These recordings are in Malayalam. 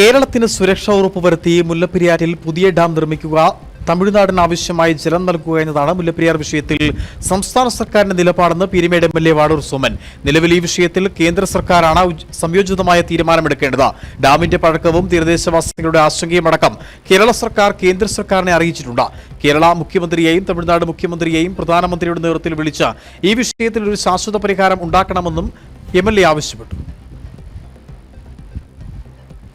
കേരളത്തിന് സുരക്ഷ ഉറപ്പുവരുത്തി മുല്ലപ്പെരിയാറിൽ പുതിയ ഡാം നിർമ്മിക്കുക തമിഴ്നാടിന് ആവശ്യമായി ജലം നൽകുക എന്നതാണ് മുല്ലപ്പെരിയാർ വിഷയത്തിൽ സംസ്ഥാന സർക്കാരിന്റെ നിലപാടെന്ന് Peermade M L A Vazhoor Soman. നിലവിൽ ഈ വിഷയത്തിൽ കേന്ദ്ര സർക്കാരാണ് സംയോജിതമായ തീരുമാനമെടുക്കേണ്ടത്. ഡാമിന്റെ പഴക്കവും തീരദേശവാസികളുടെ ആശങ്കയും അടക്കം കേരള സർക്കാർ കേന്ദ്ര സർക്കാരിനെ അറിയിച്ചിട്ടുണ്ട്. കേരള മുഖ്യമന്ത്രിയെയും തമിഴ്നാട് മുഖ്യമന്ത്രിയെയും പ്രധാനമന്ത്രിയുടെ നേതൃത്വത്തിൽ വിളിച്ച് ഈ വിഷയത്തിൽ ഒരു ശാശ്വത പരിഹാരം ഉണ്ടാക്കണമെന്നും എ ആവശ്യപ്പെട്ടു.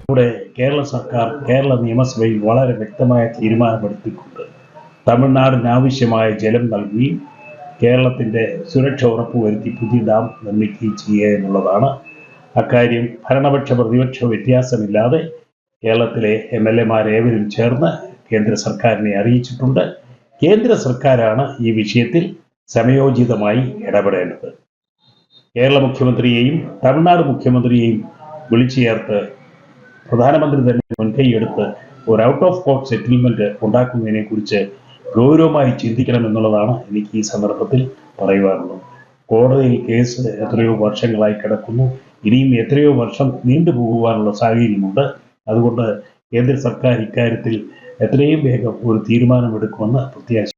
ഇവിടെ കേരള സർക്കാർ കേരള നിയമസഭയിൽ വളരെ വ്യക്തമായ തീരുമാനമെടുത്തിട്ടുണ്ട്. തമിഴ്നാടിന് ആവശ്യമായ ജലം നൽകി കേരളത്തിന്റെ സുരക്ഷ ഉറപ്പുവരുത്തി പുതിയ ഡാം നിർമ്മിക്കുകയും ചെയ്യുക എന്നുള്ളതാണ് അക്കാര്യം ഭരണപക്ഷ പ്രതിപക്ഷ വ്യത്യാസമില്ലാതെ കേരളത്തിലെ എം എൽ എമാരേവരും ചേർന്ന് കേന്ദ്ര സർക്കാരിനെ അറിയിച്ചിട്ടുണ്ട്. കേന്ദ്ര സർക്കാരാണ് ഈ വിഷയത്തിൽ സമയോചിതമായി ഇടപെടേണ്ടത്. കേരള മുഖ്യമന്ത്രിയെയും തമിഴ്നാട് മുഖ്യമന്ത്രിയെയും വിളിച്ചു ചേർത്ത് പ്രധാനമന്ത്രി തന്നെ മുൻകൈയെടുത്ത് ഒരു ഔട്ട് ഓഫ് കോർട്ട് സെറ്റിൽമെന്റ് ഉണ്ടാക്കുന്നതിനെ കുറിച്ച് ഗൗരവമായി ചിന്തിക്കണം എന്നുള്ളതാണ് എനിക്ക് ഈ സന്ദർഭത്തിൽ പറയുവാനുള്ളത്. കോടതിയിൽ കേസ് എത്രയോ വർഷങ്ങളായി കിടക്കുന്നു. ഇനിയും എത്രയോ വർഷം നീണ്ടുപോകുവാനുള്ള സാഹചര്യമുണ്ട്. അതുകൊണ്ട് കേന്ദ്ര സർക്കാർ ഇക്കാര്യത്തിൽ എത്രയും വേഗം ഒരു തീരുമാനമെടുക്കുമെന്ന് പ്രത്യാശ